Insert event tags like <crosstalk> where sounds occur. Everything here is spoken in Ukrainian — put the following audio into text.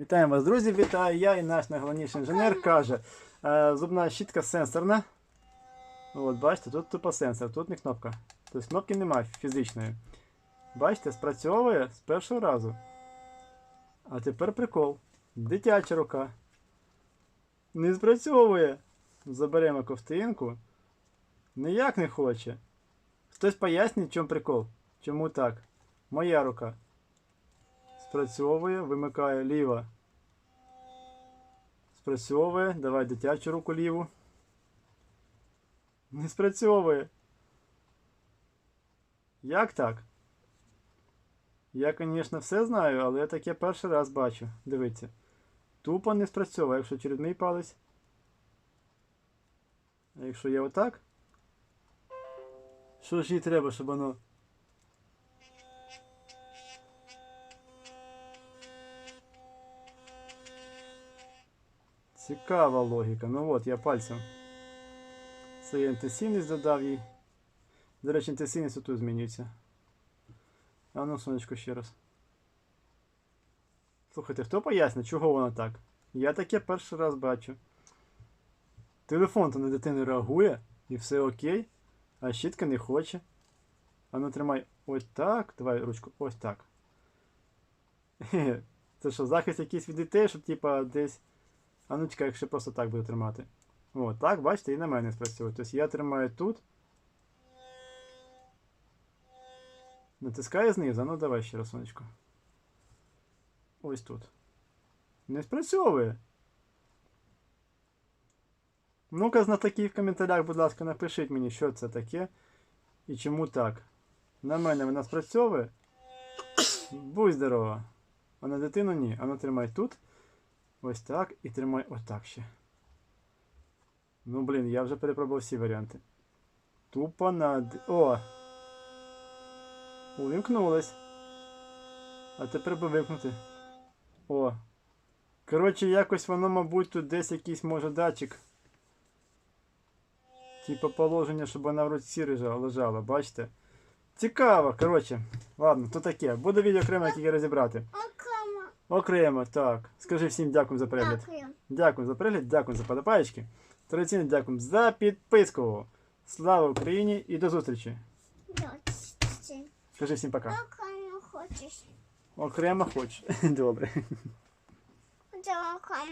Вітаємо вас, друзі! Вітаю я і наш найголовніший інженер каже, е, зубна щітка сенсорна. От, бачите, тут тупо сенсор, тут не кнопка. Тобто кнопки немає фізичної. Бачите, спрацьовує з першого разу. А тепер прикол. Дитяча рука. Не спрацьовує. Заберемо ковтинку. Ніяк не хоче. Хтось пояснить, в чому прикол? Чому так? Моя рука. Спрацьовує, вимикає ліва. Спрацьовує. Давай дитячу руку ліву. Не спрацьовує. Як так? Я, звісно, все знаю, але я таке перший раз бачу. Дивіться. Тупо не спрацьовує, якщо через мій палець. А якщо я отак? Що ж їй треба, щоб воно. Цікава логіка. Ну от, я пальцем. Це я інтенсивність додав їй. До речі, інтенсивність тут змінюється. А ну, сонечко, ще раз. Слухайте, хто пояснить, чого воно так? Я таке перший раз бачу. Телефон то на дитину реагує і все окей, а щітка не хоче. А ну тримай ось так. Давай ручку, ось так. Це що, захист якийсь від дітей, щоб типа десь. А ну чекай, якщо просто так буде тримати. О, так, бачите, і на мене спрацьовує. Тобто я тримаю тут. Натискаю знизу, ну давай ще раз, сонечко. Ось тут. Не спрацьовує. Ну-ка, знатоки в коментарях, будь ласка, напишіть мені, що це таке і чому так. На мене вона спрацьовує. Будь здорова. А на дитину ні. А ну тримай тут. Ось так і тримай ось так ще. Ну, блін, я вже перепробував всі варіанти. Тупо над. О! Увімкнулась. А тепер би вимкнути. О. Коротше, якось воно, мабуть, тут десь якийсь може датчик. Типа положення, щоб вона в руці лежала, бачите? Цікаво, коротше. Ладно, то таке. Буде відео окремо, як її розібрати. Окремо. Так. Скажи всім дякую за перегляд. Дякую. Дякую за перегляд, дякую за подобаєчки. Традиційно дякую за підписку. Слава Україні і до зустрічі. Скажи всім пока. Окремо хочеш. Окремо хочеш. <laughs> Добре. Окремо.